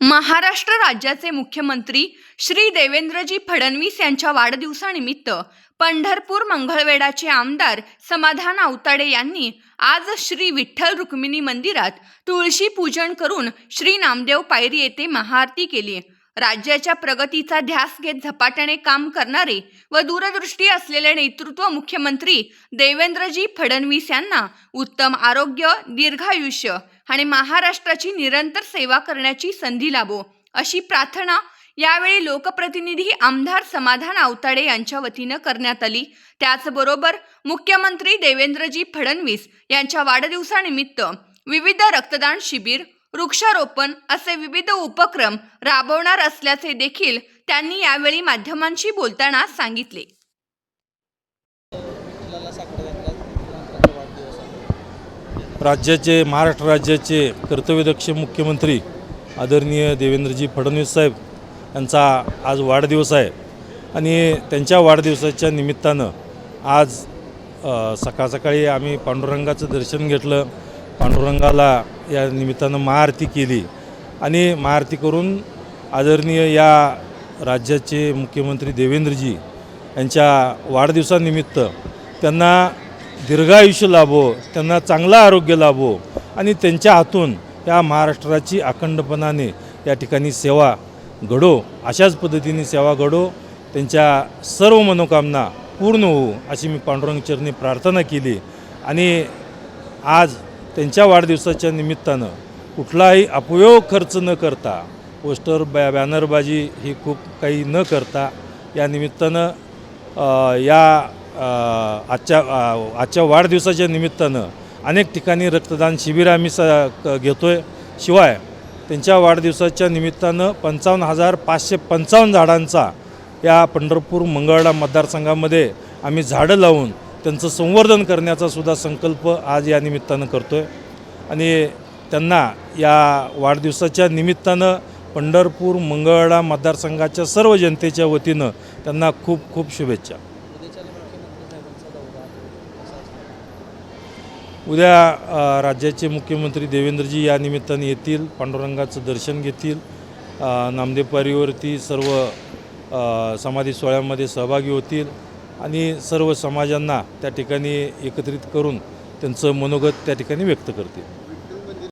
महाराष्ट्र राज्याचे मुख्यमंत्री श्री देवेंद्रजी फडणवीस यांच्या वाढदिवसानिमित्त पंढरपूर मंगळवेढाचे आमदार समाधान आवताडे यांनी आज श्री विठ्ठल रुक्मिणी मंदिरात तुळशी पूजन करून श्री नामदेव पायरी येथे महाआरती केली. राज्याच्या प्रगतीचा ध्यास घेत झपाट्याने काम करणारे व दूरदृष्टी असलेले नेतृत्व मुख्यमंत्री देवेंद्रजी फडणवीस यांना उत्तम आरोग्य दीर्घायुष्य आणि महाराष्ट्राची निरंतर सेवा करण्याची संधी लाभो अशी प्रार्थना यावेळी लोकप्रतिनिधी आमदार समाधान आवताडे यांच्या वतीनं करण्यात आली. त्याचबरोबर मुख्यमंत्री देवेंद्रजी फडणवीस यांच्या वाढदिवसानिमित्त विविध रक्तदान शिबिर वृक्षारोपण असे विविध उपक्रम राबवणार असल्याचे देखील त्यांनी यावेळी माध्यमांशी बोलताना सांगितले. राज्याचे महाराष्ट्र राज्याचे कर्तव्यदक्ष मुख्यमंत्री आदरणीय देवेंद्रजी फडणवीस साहेब यांचा आज वाढदिवस आहे. आणि त्यांच्या वाढदिवसाच्या निमित्तानं आज सकाळ सकाळी आम्ही पांडुरंगाचं दर्शन घेतलं. पांडुरंगाला या निमित्तानं महाआरती केली. आणि महाआरती करून आदरणीय या राज्याचे मुख्यमंत्री देवेंद्रजी यांच्या वाढदिवसानिमित्त त्यांना दीर्घायुष्य लाभो त्यांना चांगलं आरोग्य लाभो आणि त्यांच्या हातून या महाराष्ट्राची अखंडपणाने या ठिकाणी सेवा घडो अशाच पद्धतीने सेवा घडो त्यांच्या सर्व मनोकामना पूर्ण होऊ अशी मी पांडुरंग चरणी प्रार्थना केली. आणि आज त्यांच्या वाढदिवसाच्या निमित्तानं कुठलाही अपयोग खर्च न करता पोस्टर बॅ बॅनरबाजी ही खूप काही न करता या निमित्तानं या आजच्या आजच्या वाढदिवसाच्या निमित्तानं अनेक ठिकाणी रक्तदान शिबिर आम्ही स क- घेतो आहे शिवाय त्यांच्या वाढदिवसाच्या निमित्तानं पंचावन्न हजार पाचशे पंचावन्न झाडांचा या पंढरपूर मंगळवेढा मतदारसंघामध्ये आम्ही झाडं लावून त्यांचं संवर्धन करण्याचा सुद्धा संकल्प आज या निमित्तानं करतो आहे आणि त्यांना या वाढदिवसाच्या निमित्तानं पंढरपूर मंगळवेढा मतदारसंघाच्या सर्व जनतेच्या वतीनं त्यांना खूप खूप शुभेच्छा. उद्या राज्याचे मुख्यमंत्री देवेंद्रजी या निमित्ताने येतील पांडुरंगाचं दर्शन घेतील. अ, नामदेव पारीवरती सर्व समाधी सोहळ्यामध्ये सहभागी होतील. आणि सर्व समाजांना त्या ठिकाणी एकत्रित करून त्यांचं मनोगत त्या ठिकाणी व्यक्त करतील.